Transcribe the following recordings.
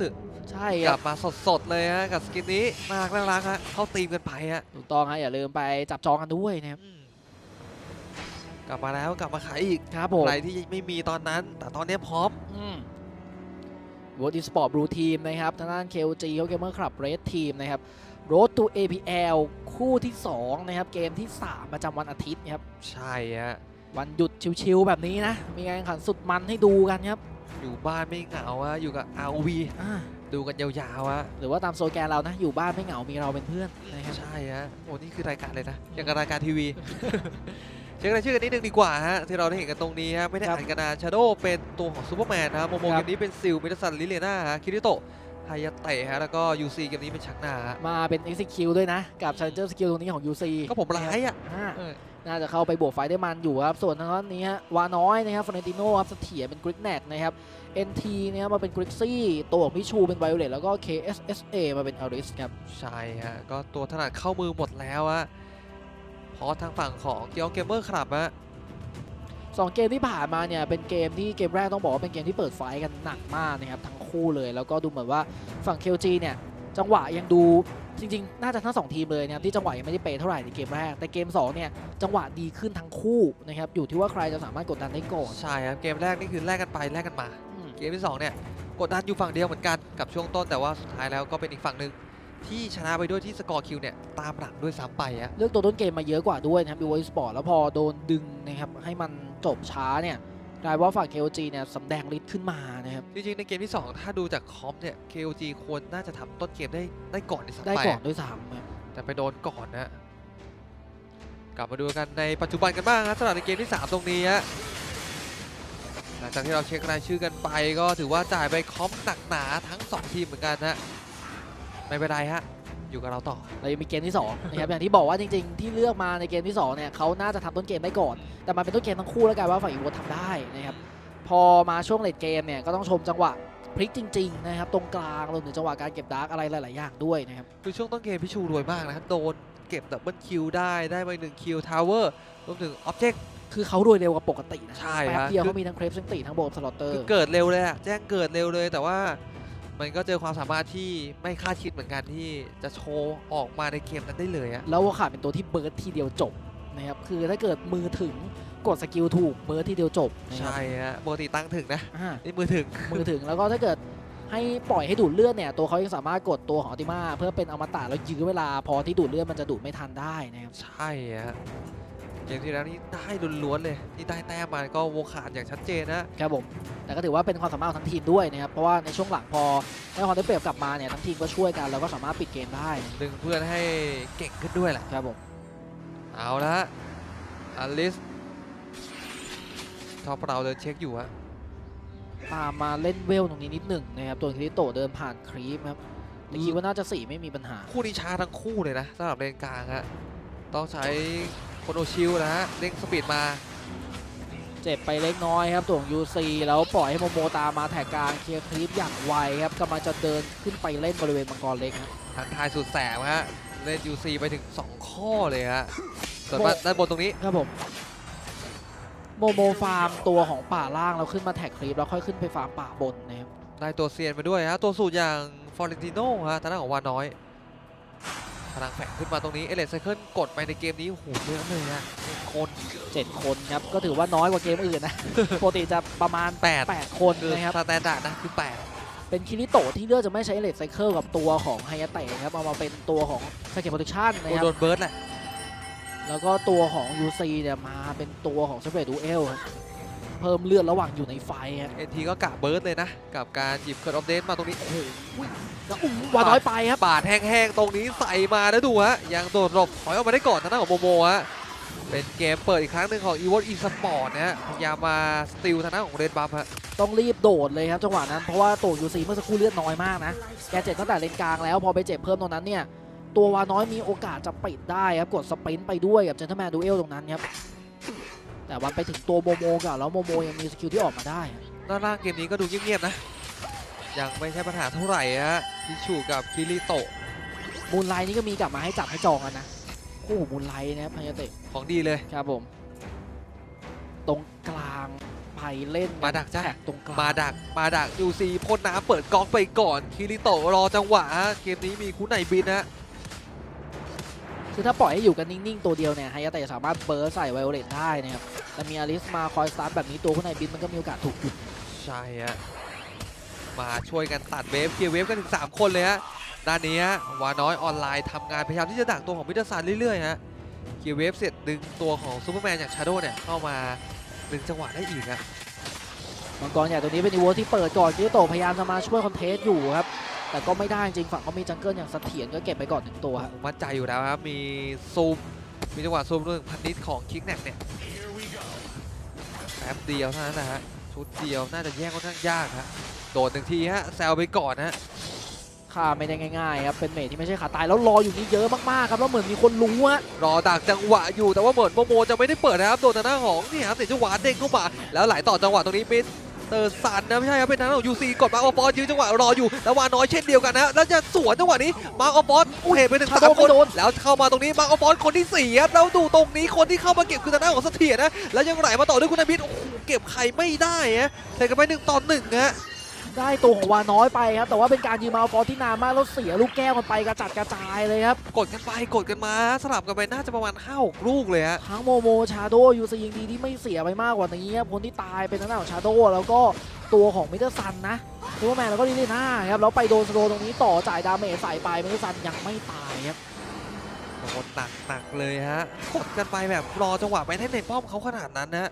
สึใช่คกรัลับบมาสดๆเลยฮะกับสกินนี้น่ารักน่ารักฮะเข้าตีมกันไปฮะถูกต้องฮะอย่าลืมไปจับจองกันด้วยนะครับอืมกลับมาแล้วกลับมาขายอีกครับผมใครที่ไม่มีตอนนั้น แต่ตอนนี้พร้อม วอร์ดอีสปอร์ตบลูทีมนะครับทางด้าน KOG เขาเกมเมอร์คลับเรดทีมนะครับ Road to APL คู่ที่ 2 นะครับ เกมที่ 3 ประจำวันอาทิตย์นะครับ ใช่ฮะวันหยุดชิวๆแบบนี้นะ มีการแข่งขันสุดมันให้ดูกันครับ อยู่บ้านไม่เหงาฮะอยู่กับ RV อ่าดูกันยาวๆฮะหรือว่าตามโซแกนเรานะ อยู่บ้านไม่เหงา มีเราเป็นเพื่อนนะครับ ใช่ฮะโอ้นี่คือรายการเลยนะอย่างกับรายการทีวี เช็ครายชื่อกันนิดนึงดีกว่าฮะที่เราได้เห็นกันตรงนี้ฮะไม่ได้ครับอ่านกันนานชาโดเป็นตัวของซูเปอร์แมนนะโมโมครัเกบมนี้เป็นซิลมิทสันลิเลน่าฮะคิริโตะไฮยาเตะฮะแล้วก็ยูซีเกมนี้เป็นชักหน้าฮะมาเป็น Execute ด้วยนะ กับ Challenger Skill ตรงนี้ของ UC ก็ผมร้ายอะอ่าเออ น่าจะเข้าไปบวกไฟได้มันอยู่ครับ ส่วนทางด้านนี้ฮะวาน้อยนะครับฟรนติโนครับเสถียรเป็นกริกแนกนะครับ NT เนี่ยมาเป็นกริกซี่ ตัวของพิชูเป็นไวโอเลตแล้วก็ KSSA มาเป็นอาริสครับ ใช่ฮะ ก็ตัวถนัดเข้ามือหมดแล้วฮะเพราะทางฝั่งของเกียวเกมเมอร์ครับฮะสองเกมที่ผ่านมาเนี่ยเป็นเกมที่เกมแรกต้องบอกว่าเป็นเกมที่เปิดไฟกันหนักมากนะครับทั้งคู่เลย แล้วก็ดูเหมือนว่าฝั่ง KLG เนี่ย จังหวะยังดูจริงๆ น่าจะทั้งสองทีมเลยนะครับที่จังหวะยังไม่ได้เป๊ะเท่าไหร่ในเกมแรก แต่เกมสองเนี่ยจังหวะดีขึ้นทั้งคู่นะครับอยู่ที่ว่าใครจะสามารถกดดันได้ก่อนใช่ครับเกมแรกนี่คือแลกกันไปแลกกันมาอืมเกมที่สองเนี่ยกดดันอยู่ฝั่งเดียวเหมือนกันกับช่วงต้นแต่ว่าสุดท้ายแล้วก็เป็นอีกฝั่งหนึ่งที่ชนะไปด้วยที่สกอร์คิวเนี่ยตามหลังด้วยซ้ำไปฮะเลือกตัวต้นเกมมาเยอะกว่าด้วยนะครับ BYD Sport แล้วพอโดนดึงนะครับให้มันจบช้าเนี่ย กลายว่าฝั่ง KOG เนี่ยสำแดงฤทธิ์ขึ้นมานะครับ จริงๆในเกมที่ 2 ถ้าดูจากคอมเนี่ย KOG ควรน่าจะทำต้นเกมได้ได้ก่อนในสักได้ไปก่อนด้วยซ้ำครับแต่ไปโดนก่อนนะ กลับมาดูกันในปัจจุบันกันบ้างครับสำหรับในเกมที่ 3 ตรงนี้ฮะหลังจากที่เราเช็ครายชื่อกันไปก็ถือว่าจ่ายไปคอมหนักหนาทั้ง 2 ทีมเหมือนกันนะไม่เป็นไรฮะ อยู่กับเราต่อเรายังมีเกมที่2นะครับอย่างที่บอกว่าจริงๆ ที่เลือกมาในเกมที่2เนี่ยเขาน่าจะทำต้นเกมได้ก่อน แต่มันเป็นต้นเกมทั้งคู่แล้วกันว่าฝั่งอีโวทำได้นะครับพอมาช่วงเลดเกมเนี่ยก็ต้องชมจังหวะพลิกจริงๆนะครับตรงกลางรวมถึงจังหวะการเก็บดาร์กอะไรหลายๆอย่างด้วยนะครับคือช่วงต้นเกมพี่ชูรวยมากนะครับโดนเก็บดับเบิลคิวได้ได้ไปหนึ่งคิวทาวเวอร์รวมถึงออบเจกต์คือเขารวยเร็วกว่าปกตินะใช่แป๊บเดียวเขามีทั้งเครปเซนติทั้งโบมสลอตเตอคือร์เกิดเร็วเลยอะแจ้งเกิดเร็วเลยแต่ว่า มันก็เจอความสามารถที่ไม่คาดคิดเหมือนกันที่จะโชว์ออกมาในเกมนั้นได้เลยอะแล้ววาขาดเป็นตัวที่เบิร์ดทีเดียวจบนะครับคือถ้าเกิดมือถึงกดสกิลถูกเบิร์ดทีเดียวจบนะครับใช่ฮะปกติตั้งถึงนะอ่านี่มือถึง มือถึงแล้วก็ถ้าเกิดให้ปล่อยให้ดูดเลือดเนี่ยตัวเขายังสามารถกดตัวของอติมาเพื่อเป็นอมตะแล้วยื้อเวลาพอที่ดูดเลือดมันจะดูดไม่ทันได้นะครับ ใช่ฮะเกมที่แล้วนี่ได้ล้วนๆเลยนี่ได้แต้มมาก็โวขาดอย่างชัดเจนนะครับผมแต่ก็ถือว่าเป็นความสามารถของทั้งทีมด้วยนะครับเพราะว่าในช่วงหลังพอได้ความได้เปรียบกลับมาเนี่ยทั้งทีมก็ช่วยกันแล้วก็สามารถปิดเกมได้ดึงเพื่อนให้เก่งขึ้นด้วยแหละครับผมเอาละอลิสท็อปเราเดินเช็คอยู่ฮะตามมาเล่นเวลตรงนี้นิดหนึ่งนะครับตัวคิริโตะเดินผ่านครีปครับแต่คิดว่าน่าจะสี่ไม่มีปัญหา คู่นี้ช้าทั้งคู่เลยนะสำหรับเลนกลางฮะต้องใช้ โคโนชิลนะฮะเร่งสปีดมา เจ็บไปเล็กน้อยครับตัวของ UC แล้วปล่อยให้โมโมตามมาแถกกลางเคลียร์คลิปอย่างไวครับกำลังจะเดินขึ้นไปเล่นบริเวณมังกรเล็กครับทางทายสุดแสบฮะเล่น UC ไปถึง 2 ข้อเลยฮะส่วนโบด้านบนตรงนี้ครับผมโมโมฟาร์มตัวของป่าล่างแล้วขึ้นมาแท็กคลิปแล้วค่อยขึ้นไปฟาร์มป่าบนนะครับได้ตัวเซียนไปด้วยฮะตัวสูตรอย่างฟอร์เรนติโน่ฮะทางด้านของวานน้อย พลังแฝงขึ้นมาตรงนี้เอเลสไซเคิลกดไปในเกมนี้โอ้โหเยอะเลยฮะหนึ่งคนเจ็ดคนครับก็ถือว่าน้อยกว่าเกมอื่นนะปกติจะประมาณ 8 8 คนคือนะครับสแตนดาร์ดนะคือเป็นคิริโตะที่เลือกจะไม่ใช้เลดไซเคิลกับตัวของไฮยาเตะครับเอามาเป็นตัวของสเก็ตโปรดักชั่น8นะตัวครับโดนเบิร์ดแหละแล้วก็ตัวของ UC เนี่ยมาเป็นตัวของเซเปรตดูเอล เพิ่มเลือดระหว่างอยู่ในไฟฮะเอ็นทีก็กะเบิร์ดเลยนะ กับการหยิบเคิร์ดออฟเดนมาตรงนี้ โอ้โหแล้วอุ้มวาน้อยไปครับบาดแห้งๆ ตรงนี้ใส่มาแล้วดูฮะ ยังโดดหลบถอยออกมาได้ก่อนทางด้านของโมโมฮะ เป็นเกมเปิดอีกครั้งหนึ่งของ e v o อีสปอร์ตนะฮะ พยายามมาสติลทางด้านของเรดบัฟฮะต้องรีบโดดเลยครับจังหวะนั้นเพราะว่าตัว UC เมื่อสักครู่เลือดน้อยมากนะ แกเจ็บตั้งแต่เลนกลางแล้วพอไปเจ็บเพิ่มตรงนั้นเนี่ยตัววาน้อยมีโอกาสจะปิดได้ครับกดสปรินต์ไปด้วยกับเจนเทอร์แมนดูเอลตรงนั้นครับ แต่วันไปถึงตัวโมโมก่อนแล้วโมโมยังมีสกิลที่ออกมาได้ครับด้านล่างเกมนี้ก็ดูเงียบๆนะ ยังไม่ใช่ปัญหาเท่าไหร่ฮะพิชูกับคิริโตะ มูลไลน์นี่ก็มีกลับมาให้จับให้จองกันนะโอ้โหมูลไลน์นะครับพายาเตะของดีเลย ครับผม ตรงกลางไปเล่นมาดักจ้ะ แท็กตรงกลางมาดัก มาดักยูซีพ่นน้ำเปิดก๊อกไปก่อน คิริโตะรอจังหวะฮะเกมนี้มีคุณไหนบินฮะคือถ้าปล่อยให้อยู่กันนิ่งๆตัวเดียวเนี่ยไฮยาเตะสามารถเบิร์สใส่ไวโอเลตได้นะครับ แต่มีอลิสมาคอยสตาร์ทแบบนี้ตัวข้างในบินมันก็มีโอกาสถูกหยุดใช่ฮะมาช่วยกันตัดเวฟเคลียร์เวฟกันถึง 3 คนเลยฮะด้านนี้ฮะวาน้อยออนไลน์ทำงานพยายามที่จะดักตัวของมิเตอร์ซันเรื่อยๆฮะเคลียร์เวฟเสร็จดึงตัวของซูเปอร์แมนอย่างชาโดเนี่ยเข้ามาดึงจังหวะได้อีกฮะมังกรใหญ่ตัวนี้เป็นอีโวที่เปิดก่อนคิโตะพยายามจะมาช่วยคอนเทสอยู่ครับแต่ก็ไม่ได้จริงฝั่งเขามีจังเกิลอย่างเสถียรก็เก็บไปก่อนหนึ่งตัวฮะผมมั่นใจอยู่แล้วครับมีซูมมีจังหวะซูมด้วยพันนิดของคิกแนกเนี่ย แป๊บเดียวเท่านั้นนะฮะชุดเดียวน่าจะแย่งค่อนข้างยากฮะโดดหนึ่งทีฮะแซวไปก่อนฮะฆ่าไม่ได้ง่ายๆครับเป็นเมทที่ไม่ใช่ขาตายแล้วรออยู่นี่เยอะมากๆครับแล้วเหมือนมีคนรู้ฮะรอดักจังหวะอยู่แต่ว่าเหมือนโมโมจะไม่ได้เปิดนะครับโดนทางด้านของนี่ครับเตะจังหวะเด้งเข้ามาแล้วไหลต่อจังหวะตรงนี้มิด เตอร์สันนะไม่ใช่ครับเป็นทางด้านของยูซีกดมาออฟฟอสยืนจังหวะรออยู่แล้ววาน้อยเช่นเดียวกันนะแล้วจะสวนจังหวะนี้มาออฟฟอสอู้เหตุไปถึงสามคนแล้วเข้ามาตรงนี้มาออฟฟอสคนที่สี่ครับแล้วดูตรงนี้คนที่เข้ามาเก็บคือทางด้านของเสถียรนะแล้วยังไหลมาต่อด้วยคุณอามิตโอ้โหเก็บใครไม่ได้ฮะใส่กันไปหนึ่งต่อหนึ่งฮะ ได้ตัวของวาน้อยไปครับ แต่ว่าเป็นการยืมมาฟอร์ที่นานมากแล้วเสียลูกแก้วกันไปกระจัดกระจายเลยครับ กดกันไปกดกันมาสลับกันไปน่าจะประมาณ5 6ลูกเลยฮะทั้งโมโมชาโดยูซียังดีที่ไม่เสียไปมากกว่านี้ครับคนที่ตายเป็นทางด้านของชาโดแล้วก็ตัวของมิเตอร์ซันนะซูเปอร์แมนแล้วก็ลิลิน่าครับแล้วไปโดนสโลว์ตรงนี้ต่อจ่ายดาเมจใส่ไปมิเตอร์ซันยังไม่ตายครับโดนหนักหนักๆเลยฮะกดกันไปแบบรอจังหวะไปให้ในป้อมเขาขนาดนั้นนะ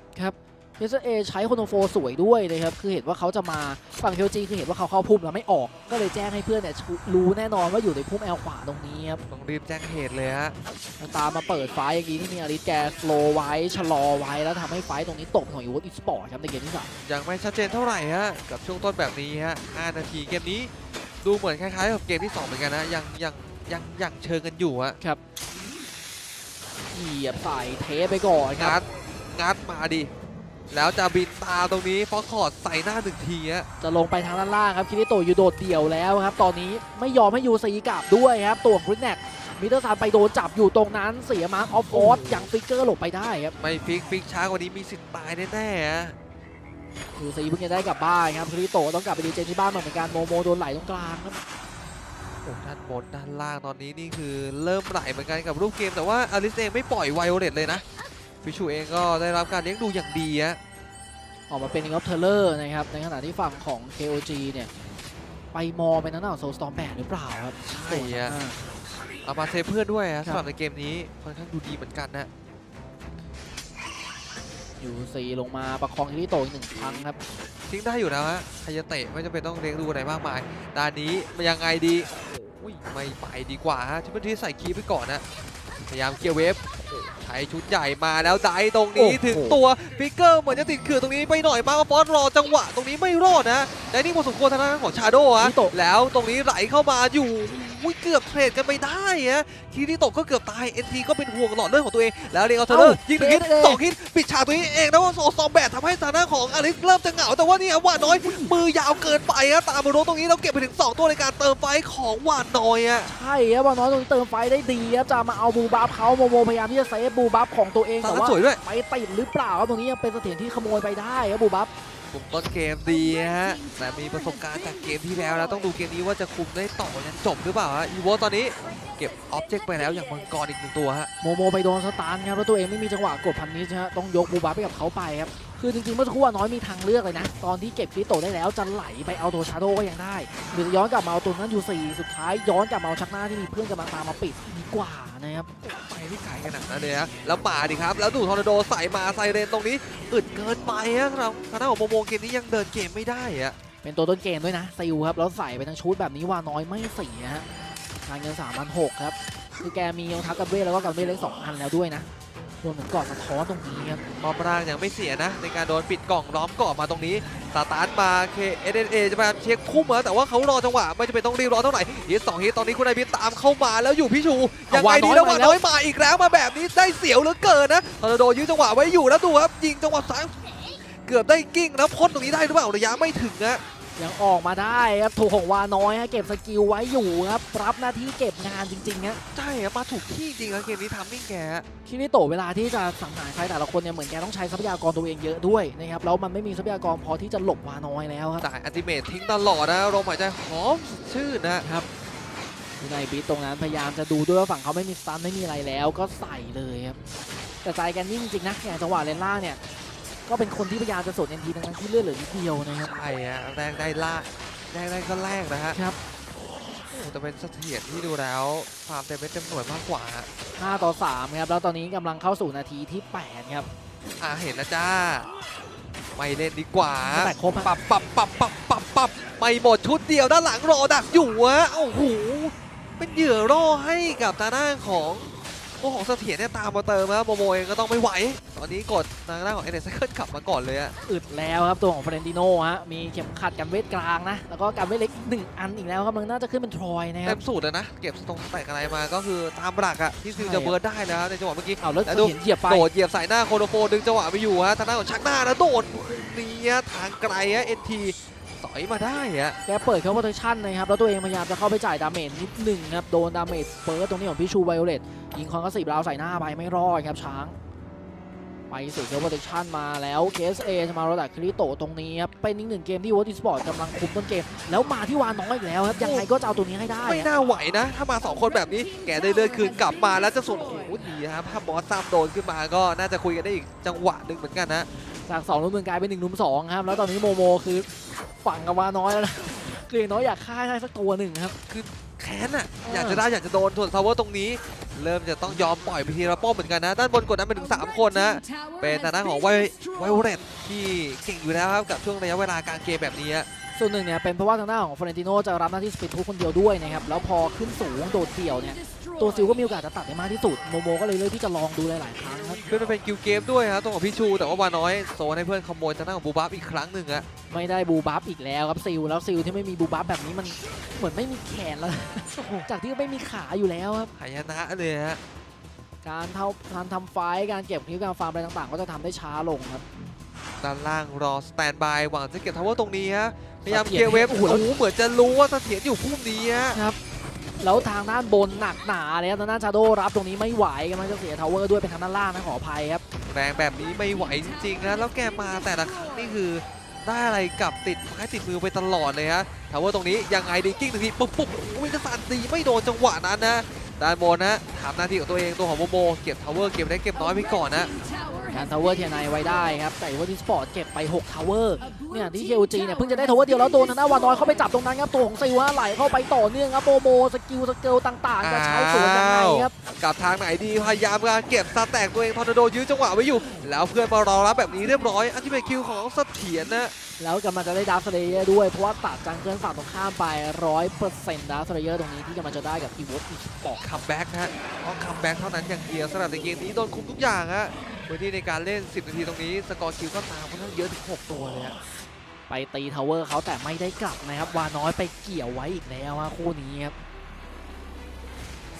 เอสเอใช้โคโนโฟสวยด้วยนะครับคือเห็นว่าเขาจะมาฝั่งเทลจีคือเห็นว่าเขาเข้าพุ่มแล้วไม่ออก ก็เลยแจ้งให้เพื่อนเนี่ยรู้แน่นอนว่าอยู่ในพุ่มแอลขวาตรงนี้ครับต้องรีบแจ้งเหตุเลยฮะตามมาเปิดไฟล์อย่างนี้ที่มีอาริสแกสโลไว้ชะลอไว้แล้วทำให้ไฟล์ตรงนี้ตกเป็นของอีวอตอีสปอร์ตครับในเกมที่สามยังไม่ชัดเจนเท่าไหร่ฮะกับช่วงต้นแบบนี้ฮะ5นาทีเกมนี้ดูเหมือนคล้ายๆกับเกมที่2เหมือนกันนะยังยังยังยังเชิงกันอยู่ฮะเหยียบใส่เทไปก่อนคงัรับดงัดมาดิ แล้วจะบินตามตรงนี้ฟอกคอร์ดใส่หน้าหนึ่งทีฮะจะลงไปทางด้านล่างครับคิริโตะอยู่โดดเดี่ยวแล้วครับ ตอนนี้ไม่ยอมให้ยูซีกลับด้วยครับ ตัวกรินแนกมิเตอร์ซานไปโดนจับอยู่ตรงนั้น เสียมาร์คออฟฟอร์อย่างฟิกเกอร์หลบไปได้ครับ ไม่ฟิกฟิกช้ากว่านี้มีสิทธิ์ตายแน่ๆฮะยูซีเพิ่งจะได้กลับบ้านครับคิริโตะต้องกลับไปดีเจนที่บ้านเหมือนกันโมโมโดนไหลตรงกลางครับโอ้ด้านบนด้านล่างตอนนี้นี่คือเริ่มไหลเหมือนกันกับรูปเกมแต่ว่าอลิสเองไม่ปล่อยไวโอเลตเลยนะ ฟิชูเองก็ได้รับการเลี้ยงดูอย่างดีฮะออกมาเป็นอิงออฟเทเลอร์นะครับ ในขณะที่ฝั่งของ KOG เนี่ย ไปมองเป็นทางด้านของโซลสตอมแบหรือเปล่าครับใช่อะเอามาเซฟเพื่อนด้วยฮะครับสำหรับในเกมนี้ค่อนข้างดูดีเหมือนกันนะยูซีลงมาประคองคิริโตะอีกหนึ่งครั้งครับ ทิ้งได้อยู่แล้วฮะใครจะเตะไม่จำเป็นต้องเลี้ยงดูอะไรมากมายด้านนี้มันยังไงดีโอ้ยไม่ไปดีกว่าฮะที่พื้นที่ใส่คีย์ไปก่อนนะพยายามเคลียร์เวฟโอ้โห ใช้ชุดใหญ่มาแล้วไดฟ์ตรงนี้โอ้โหถึงตัวฟิกเกอร์เหมือนจะติดขื่อตรงนี้ไปหน่อยมาฟอสรอจังหวะ ตรงนี้ไม่รอดนะได้นี่พอสมควรทางด้านของชาโดฮะคิริโตะแล้วตรงนี้ไหลเข้ามาอยู่ อุ้ยเกือบเทรดกันไปได้ฮะคีริโตะก็เกือบตายเอ็นทีก็เป็นห่วงหลอดเลือดของตัวเอง แล้วเรียกเอาเทเลอร์ยิงหนึ่งฮิตสองฮิตปิดฉากตัวนี้เองแล้วโซซอมแบททำให้ทางด้านของอลิสเริ่มจะเหงาแต่ว่านี่หวานน้อยมือยาวเกินไปฮะตามมาโรตรงนี้เราเก็บไปถึง 2 ตัวในการเติมไฟของหวานน้อยอะใช่ครับบอลน้อยตรงนี้เติมไฟได้ดีครับจะมาเอาบูบัฟเขาโมโมพยายามที่จะเซฟบูบัฟของตัวเองตาแต่มว่าสวยด้วยไปติดหรือเปล่าครับตรงนี้ยังเป็นเสถียรที่ขโมยไปได้ครับบูบัฟ คุมต้นเกมดีฮะแต่มีประสบการณ์จากเกมที่แล้วแล้วต้องดูเกมนี้ว่าจะคุมได้ต่อยันจบหรือเปล่าฮะอีโวตอนนี้เก็บออบเจกต์ไปแล้วอย่างมังกรอีกหนึ่งตัวฮะโมโมไปโดนสตาร์ทครับแล้วตัวเองไม่มีจังหวะกดพันนิชฮะต้องยกบูบาไปกับเขาไปครับ คือจริงๆเมื่อสักครู่อะน้อยมีทางเลือกเลยนะ ตอนที่เก็บคิริโตะได้แล้วจะไหลไปเอาตัวชาโดก็ยังได้ หรือจะย้อนกลับมาเอาตัวนั้นอยู่สี่สุดท้ายย้อนกลับมาเอาชักหน้าที่มีเพื่อนกำลังตามมาปิดดีกว่านะครับไปที่ไกลขนาดนั้นเลยฮะแล้วป่าดิครับ แล้วดูทอร์นาโดใส่มาไซเรนตรงนี้อึดเกินไปฮะครับทางด้านของโมโมเกมนี้ยังเดินเกมไม่ได้อะเป็นตัวต้นเกมด้วยนะซิลครับแล้วใส่ไปทั้งชุดแบบนี้ว่าน้อยไม่เสียฮะทางเงิน3 6 0 0ครับคือแกมีรองเท้ากันเวทแล้วก็กันเวทเล็กสองอันแล้วด้วยนะ รวมถึงกอดสะท้อนตรงนี้ครับบอมร่างยังไม่เสียนะ ในการโดนปิดกล่องล้อมกรอบมาตรงนี้สตาร์ทมาเคเอเอจะพยายามเช็คพุ่มมาแต่ว่าเขารอจังหวะไม่จะเป็นต้องรีบรอเท่าไหร่ฮิตสองฮิตตอนนี้คุณนายพิตามเข้ามาแล้วอยู่พี่ชูยังไงดีแล้วว่าน้อยมาอีกแล้วมาแบบนี้ได้เสียวเหลือเกินนะทอร์นาโดยื้อจังหวะไว้อยู่แล้วดูครับยิงจังหวะซ้ายเกือบได้กิ้งแล้วพ่นตรงนี้ได้หรือเปล่าระยะไม่ถึงนะ ยังออกมาได้ครับถูกของวาน้อยฮะเก็บสกิลไว้อยู่ครับรับหน้าที่เก็บงานจริงๆฮะใช่ครับมาถูกที่จริงแล้วเกมนี้ทำมิ่งแกคิริโตะเวลาที่จะสังหารใครแต่ละคนเนี่ยเหมือนแกต้องใช้ทรัพยากรตัวเองเยอะด้วยนะครับแล้วมันไม่มีทรัพยากรพอที่จะหลบวาน้อยแล้วครับจ่ายอัลติเมททิ้งตลอดนะลมหายใจหอมสดชื่นนะวินัยบิทตรงนั้นพยายามจะดูด้วยว่าฝั่งเขาไม่มีสตันไม่มีอะไรแล้วก็ใส่เลยครับแต่ใจแกันนิ่งจริงๆนะอย่างจังหวะเลนล่างเนี่ย ก็เป็นคนที่พยายามจะสวนเอ็นทีทั้งๆที่เลือดเหลือนิดเดียวนะครับใช่ฮะแรกได้ล่าแรกได้ก็แรกนะฮะครับโอ้แต่เป็นเสถียรที่ดูแล้วความเต็มเม็ดเต็มหน่วยมากกว่าฮะ5ต่อ3ครับแล้วตอนนี้กำลังเข้าสู่นาทีที่8ครับอ่าเห็นแล้วจ้าไม่เล่นดีกว่าแต่ครบฮะปับปับปับปับปับปับไม่หมดชุดเดียวด้านหลังรอดักอยู่อะโอ้โหเป็นเหยื่อล่อให้กับทางด้านของ ตัวของเสถียรเนี่ยตามมาเติมแล้วโมโมเองก็ต้องไม่ไหว ตอนนี้กดทางด้านของเอเนสไซเคิลกลับมาก่อนเลยอะอึดแล้วครับตัวของเฟรนติโนฮะมีเข็มขัดกันเวทกลางนะ แล้วก็กันเวทเล็กอีกหนึ่งอันอีกแล้วครับมันน่าจะขึ้นเป็นทรอยนะคเต็รับมสูตรเลยนะ เก็บตรงแตกอะไรมาก็คือตามหลักอะที่ซิลจะเบิร์ดได้แล้วในจังหวะเมื่อกี้ เอาแล้วแล้วดูเห็นเหยียบไป โดดเหยียบใส่หน้าโคโนโฟดึงจังหวะไปอยู่ฮะทางด้านของชักหน้าแล้วโดดนี้ฮะทางไกลฮะเอ็นทีส อยมาได้ฮะแกเปิดเข้าโพซิชันนะครับ แล้วตัวเองพยายามจะเข้าไปจ่ายดาเมจนิดหนึ่งครับ โดนดาเมจสเปิร์ตตรงนี้ของพี่ชูไวโอเลตยิงคอนก็สิบราวใส่หน้าไปไม่รอดครับช้าง ไปสู่เข้าโพซิชันมาแล้วเคสเอจะมาโรดักคริโตะตรงนี้ครับ เป็นอีกหนึ่งเกมที่วอต e สปอร์ตกำลังคุมต้นเกม แล้วมาที่วานน้อยอีกแล้วครับ ยังไงก็จะเอาตัวนี้ให้ได้ ไม่อะน่าไหวนะ ถ้ามา 2 คนแบบนี้แกได้เลือดคืนกลับมาแล้วจะส่วนโอ้โหดีนะครับถ้าบอสซ้ำโดนขึ้นมาก็น่าจะคุยกันได้อีกจังหวะหนึ่งเหมือนกันนะจาก2รุ่มหนึ่งกลายเป็น1รุ่มสองครับ แล้วตอนนี้โมโมคือ ฝั่งกับวานน้อยแล้วนะคืออย่างน้อยอยากฆ่าให้ได้สักตัวหนึ่งครับแค้นอะเออออยากจะได้อยากจะโดนส่วนทาวเวอร์ตรงนี้ เริ่มจะต้องยอมปล่อยไปทีละป้อมเหมือนกันนะ ด้านบนกดนั้นเป็นถึง 3 คนนะ เป็นทางด้านของไวไวโอเลตที่เก่งอยู่แล้วครับกับช่วงระยะเวลากลางเกมแบบนี้อะส่วนหนึ่งเนี่ยเป็นเพราะว่าทางหน้าของฟลอเรนติโนจะรับหน้าที่สปีดทุกคนเดียวด้วยนะครับแล้วพอขึ้นสูงโดดเดี่ยวเนี่ย ตัวซิลก็มีโอกาสจะตัดได้มากที่สุดโมโมก็เลยเลือกที่จะลองดูหลายๆครั้งครับขึ้นมาเป็นคิวเกมด้วยครับตัวของพี่ชู แต่ว่าวาน้อยโซนให้เพื่อนขโมยทางด้านของบูบัฟอีกครั้งหนึ่งอะไม่ได้บูบัฟอีกแล้วครับซิลแล้วซิลที่ไม่มีบูบัฟแบบนี้มันเหมือนไม่มีแขนแล้ว จากที่ไม่มีขาอยู่แล้วครับหายนะเลยฮะการเท่าการทำไฟท์การเก็บคิวการฟาร์มอะไรต่างๆ ก็จะทำได้ช้าลงครับด้านล่างรอสแตนบายหวังจะเก็บทาวเวอร์ตรงนี้ฮะพยายามเสถีเคยรลียร์เวฟโอ้โอ้โหโหเหมือนจะรู้ว่าเสถียรอยู่พุ่มนี้ฮะ แล้วทางด้านบนหนักหนาเลยครับทางด้านชาโดรับตรงนี้ไม่ไหวกำลังจะเสียทาวเวอร์ด้วยเป็นทางด้านล่างนะขออภัยครับแรงแบบนี้ไม่ไหวจริงๆนะแล้วแกมาแต่ละครั้งนี่คือได้อะไรกลับติดไม้ติดมือไปตลอดเลยฮะทาวเวอร์ตรงนี้ยังไงดีกิ้งหนึ่งทีปุ๊บปุ๊บโอ้ยกระสันตีไม่โดนจังหวะนั้นนะด้านบนนะทำหน้าที่ของตัวเองตัวของโมโมเก็บทาวเวอร์เก็บได้เก็บน้อยไปก่อนนะ การทาวเวอร์เทียนไนไว้ได้ครับแต่ว่าที่สปอร์ตเก็บไป6ทาวเวอร์เนี่ยที่ KOG เนี่ยเพิ่งจะได้ทาวเวอร์เดียวแล้วโดนทางด้านวานอยเข้าไปจับตรงนั้นครับตัวของซิวะไหลเข้าไปต่อเนื่องครับโมโมสกิลสเกลต่างๆจะใช้สวนยังไงครับกลับทางไหนดีพยายามการเก็บสแต็กตัวเองทอร์นาโดยื้อจังหวะไว้อยู่ แล้วเพื่อนมารอรับแบบนี้เรียบร้อยอันที่เป็นคิวของเสถียรนะแล้วกำลังจะได้ดาร์ฟสเลเยอร์ด้วยเพราะว่าตัดจังเกินฝั่งตรงข้ามไปร้อยเปอร์เซ็นต์ดาร์ฟสเลเยอร์ตรงนี้ที่กำลังจะได้กับอีวอตอีสปอร์ตคัมแบ็กนะฮะต้องคัมแบ็กเท่านั้นอย่างเดียวสำหรับในเกมนี้โดนคุมทุกอย่างฮะ พื้นที่ในการเล่น 10 นาทีตรงนี้ สกอร์คิวก็ตามค่อนข้างเยอะถึง 6 ตัวเลยฮะไปตีทาวเวอร์เขาแต่ไม่ได้กลับนะครับ วาน้อยไปเกี่ยวไว้อีกแล้วฮะคู่นี้ครับ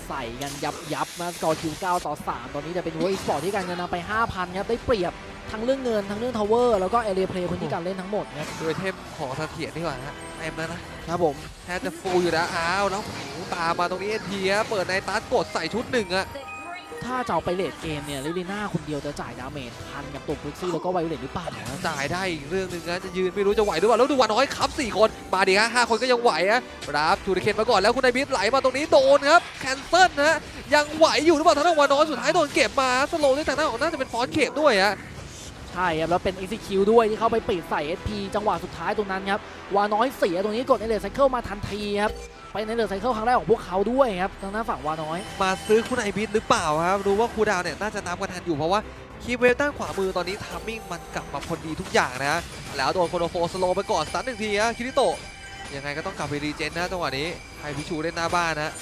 ใส่กันยับยับนะสกอร์คิว9ต่อ 3 ตอนนี้จะเป็นวอร์อีสปอร์ตที่การเงินนำไป 5,000ครับได้เปรียบทั้งเรื่องเงินทั้งเรื่องทาวเวอร์แล้วก็เอเรียเพลย์พื้นที่การเล่นทั้งหมดครับโดยเทมของเสถียรดีกว่าฮะเต็มแล้วนะครับผมแทบจะฟูลอยู่แล้วอ้าวแล้วโอ้โหตามมาตรงนี้เอ็นทีฮะเปิดในตัดกดใส่ชุดหนึ่งอะ ถ้าจะเอาไปเลดเกมเนี่ยลิลิน่าคนเดียวจะจ่ายดาเมจพันกับตัวพิกซี่แล้วก็ไวโอเลตหรือเปล่าครับจ่ายได้อีกเรื่องหนึ่งนะจะยืนไม่รู้จะไหวหรือเปล่าแล้วดูวันน้อยครับ4คนมาดิฮะห้าคนก็ยังไหวฮะรับจูดิเคนมาก่อนแล้วคุณนายบิสไหลมาตรงนี้โดนครับแคนเซิลนะฮะยังไหวอยู่หรือเปล่าทางด้านวันน้อยสุดท้ายโดนเก็บมาสโลว์ด้วยทางด้านของน่าจะเป็นฟอนต์เข็บด้วยฮะใช่ครับแล้วเป็น execute ด้วยที่เข้าไปปิดใส่ SP จังหวะสุดท้ายตรงนั้นครับวาน้อยเสียตรงนี้กดในเลสไซเคิลมาทันทีครับ ไปในเลสไซเคิลครั้งแรกของพวกเขาด้วยครับทางหน้านฝั่งวาน้อย มาซื้อคุณไอบิสหรือเปล่าครับ รู้ว่าครูดาวเนี่ยน่าจะนับกันทันอยู่เพราะว่าคีย์เวฟด้านขวามือตอนนี้ทามมิ่งมันกลับมาพอดีทุกอย่างนะฮะแล้วโดนโคโนโฟสโลว์ไปก่อนสตันหนึ่งทีฮะคิริโตะยังไงก็ต้องกลับไปรีเจนนะจังหวะนี้ไฮพิชูเล่นหน้าบ้านนะ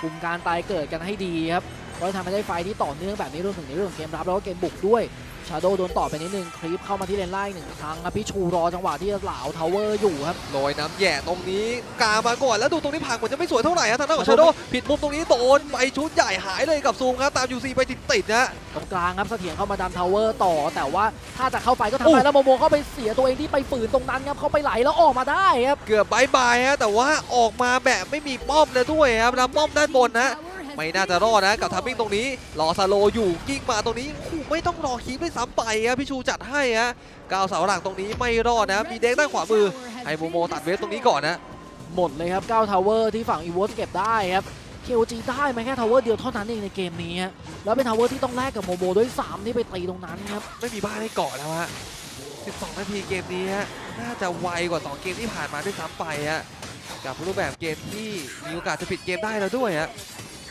คุมการตายเกิดกันให้ดีครับเพราะทำให้ได้ไฟท์ที่ต่อเนื่องแบบนี้รวมถึงในเรื่องของเกมรับแล้วก็เกมบุกด้วย ชาโดโดนต่อไปนิดนึงคลิปเข้ามาที่เลนไล่หนึ่งครั้งครับพี่ชูรอจังหวะที่เหลาทาวเวอร์อยู่ครับโรยน้ำแย่ตรงนี้กามาก่อนแล้วดูตรงนี้ผังเหมือนจะไม่สวยเท่าไหร่ฮะทางด้านของชาโดผิดมุมตรงนี้โดนไปชุดใหญ่หายเลยกับซูมครับตามยูซีไปติดๆนะตรงกลางครับเสถียรเข้ามาดันทาวเวอร์ต่อ แต่ว่าถ้าจะเข้าไปก็โอ้ทำไปแล้วโมโมเข้าไปเสียตัวเองที่ไปฝืนตรงนั้นครับเข้าไปไหลแล้วออกมาได้ครับเกือบบายบายฮะแต่ว่าออกมาแบบไม่มีป้อมเลยด้วยครับแล้วป้อมด้านบนนะ ไม่น่าจะรอดนะกับทัมมิ่งตรงนี้รอซาโลอยู่กิ้งมาตรงนี้โอ้โหไม่ต้องรอคีบด้วยซ้ำไปครับพี่ชูจัดให้ฮะกาวเสาหลังตรงนี้ไม่รอดนะมีเด็กด้านขวามือไอโมโมตัดเวฟตรงนี้ก่อนนะหมดเลยครับ9ทาวเวอร์ที่ฝั่งอีวอสเก็บได้ครับ KOG ได้ไหมแค่ทาวเวอร์เดียวเท่านั้นเองในเกมนี้ฮะแล้วเป็นทาวเวอร์ที่ต้องแลกกับโมโมด้วยซ้ำที่ไปตีตรงนั้นครับไม่มีบ้านให้เกาะแล้วฮะ12 นาทีเกมนี้ฮะน่าจะไวกว่า 2 เกมที่ผ่านมาด้วยซ้ำไปฮะกับรูปแบบเกมที่มีโอกาสจะปิดเกมได้แล้วด้วยฮะ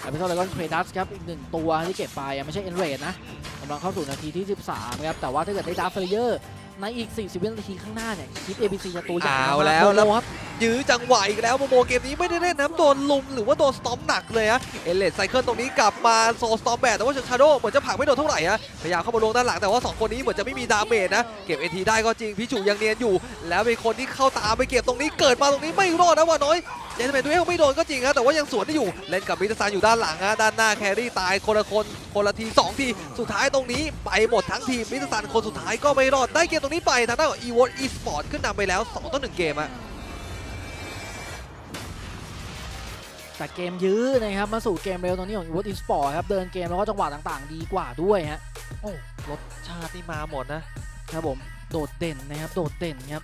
แต่เป็นเท่าไหร่ก็เครดัสครับอีกหนึ่งตัวที่เก็บไปอะไม่ใช่เอ็นเรดนะกำลังเข้าสู่นาทีที่ 13ครับแต่ว่าถ้าเกิดได้ดาร์ฟเฟเยอร์ในอีก 40 วินาทีข้างหน้าเนี่ยคิด ABC จะตัวใหญ่เอามากๆแล้วโมแล้วโมครับยื้อจังหวะอีกแล้วโมโมเกมนี้ไม่ได้เล่นน้ำโดนลุมหรือว่าโดนสตอมหนักเลยฮะเอเลดไซเคิลตรงนี้กลับมาโซสตอมแบดแต่ว่าชาโดเหมือนจะผักไม่โดนเท่าไหร่ฮะพยายามเข้ามาลงด้านหลังแต่ว่า 2 คนนี้เหมือนจะไม่มีดาเมจนะเก็บเอทีได้ก็จริงพี่จูยังเนียนอยู่ แล้วเป็นคนที่เข้าตามไปเก็บตรงนี้เกิดมาตรงนี้ไม่รอดนะว่าน้อยเจนเป็นด้วยไม่โดนก็จริงฮะแต่ว่ายังสวนได้อยู่เล่นกับมิตรซานอยู่ด้านหลังฮะด้านหน้าแครี่ตายคนละคนคนละทีสองทีสุดท้ายตรงนี้ไปหมดทั้งทีมมิตรซานคนสุดท้ายก็ไม่รอดได้เกมตรงนี้ไปทางด้านของ e w o r d Esport ขึ้นนำไปแล้ว2ต่อ1เกมอะ แต่เกมยื้อนะครับมาสู่เกมเร็วตรงนี้ของอีวอสอีสปอร์ครับเดินเกมแล้วก็จังหวะต่างๆ ดีกว่าด้วยฮะโอ้รสชาตินี่มาหมดนะครับผมโดดเด่นนะครับโดดเด่นครับ